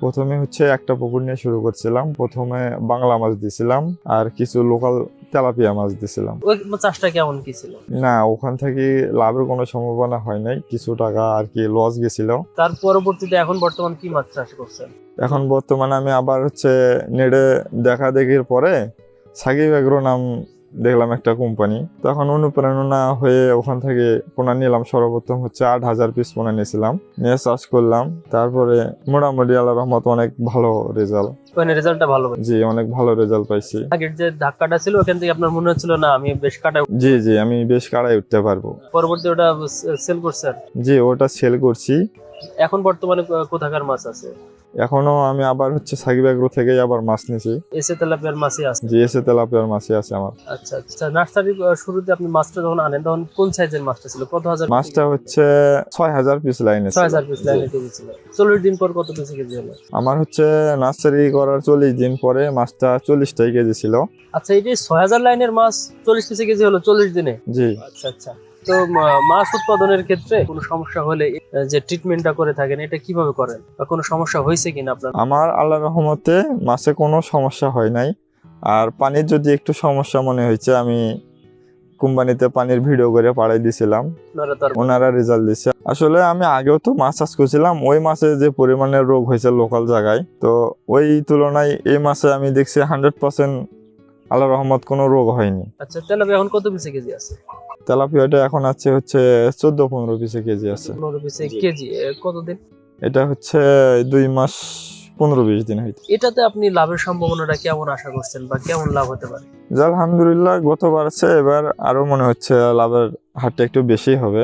প্রথমে হচ্ছে একটা পুকুর নিয়ে শুরু করছিলাম। প্রথমে বাংলা মাছ দিছিলাম আর কিছু লোকাল তেলাপিয়া মাছ দিছিলাম। ওই চাষটা কেমন কি ছিল? না ওখান থেকে লাভের কোনো সম্ভাবনা হয় নাই। কিছু টাকা আর কি লস গেছিল। তার পরবর্তীতে এখন বর্তমান কি মাছ চাষ করছেন? এখন বর্তমানে আমি আবার হচ্ছে নেড়ে দেখা দেখির পরে সাকিব এগ্রো নাম দেখলাম একটা কোম্পানি তখন অনুপ্রেরণা হয়ে ওখান থেকে পোনা নিলাম সর্বপ্রথম হচ্ছে আট হাজার পিস পোনা নিয়েছিলাম। নিয়ে চাষ করলাম তারপরে মোটামুটি আল্লাহ রহমত অনেক ভালো রেজাল্ট ওখানে রেজাল্টটা ভালো। জি অনেক ভালো রেজাল্ট পাইছি। আগের যে ধাক্কাটা ছিল ওখান থেকে আপনার মনে হচ্ছিল না আমি বেশ কাটা জি জি আমি বেশ উঠতে পারব। পরবর্তী ওটা সেল করছেন জি ওটা সেল করছি। এখন বর্তমানে কোথাকার মাছ আছে? এখনও আমি আবার হচ্ছে সাকিব এগ্রো থেকেই আবার মাছ নিছি। এসে তেলাপিয়ার মাছই আছে? জি এসে তেলাপিয়ার মাছই আছে আমার। আচ্ছা আচ্ছা। নার্সারি শুরুতে আপনি মাছটা যখন আনেন তখন কোন সাইজের মাছটা ছিল? কত হাজার মাছটা হচ্ছে ছয় হাজার পিস লাইনে ছয় হাজার পিস লাইনে কেজি ছিল। চল্লিশ দিন পর কত পিস কেজি হলো? আমার হচ্ছে নার্সারি করার চল্লিশ দিন পরে মাছটা চল্লিশটাই কেজি ছিল। আচ্ছা এই যে ছয় হাজার লাইনের মাছ চল্লিশ পিসে কেজি হলো চল্লিশ দিনে? জি। আচ্ছা আচ্ছা। তো মাছ উৎপাদনের ক্ষেত্রে কোনো সমস্যা হলে যে ট্রিটমেন্টটা করে থাকেন এটা কীভাবে করেন? বা কোনো সমস্যা হয়েছে কিনা আপনার? আমার আল্লাহ রহমতে মাছে কোনো সমস্যা হয় নাই। আর পানির যদি একটু সমস্যা মনে হয়েছে আমি কোম্পানিতে পানির ভিডিও করে পাঠাই দিছিলাম। ওনারা রেজাল্ট দিচ্ছে আসলে আমি আগেও তো মাছ চাষ করছিলাম ওই মাছে যে পরিমাণের রোগ হয়েছে লোকাল জায়গায় তো ওই তুলনায় এই মাসে আমি দেখছি হান্ড্রেড পার্সেন্ট আল্লাহ রহমত কোনো রোগ হয়নি। আচ্ছা তেলাপিয়া এখন কত পিসে কেজি আছে? তেলাপিয়াটা এখন আছে হচ্ছে চোদ্দ পনেরো পিসে কেজি আছে। পনেরো পিসে কেজি কতদিন? এটা হচ্ছে দুই মাস পনেরো বিশ দিন হয়তো এটাতে আপনি লাভের সম্ভাবনাটা কেমন আশা করছেন বা কেমন লাভ হতে পারে? যা আলহামদুলিল্লাহ গতবার আছে এবার আরও মনে হচ্ছে লাভের হারটা একটু বেশি হবে।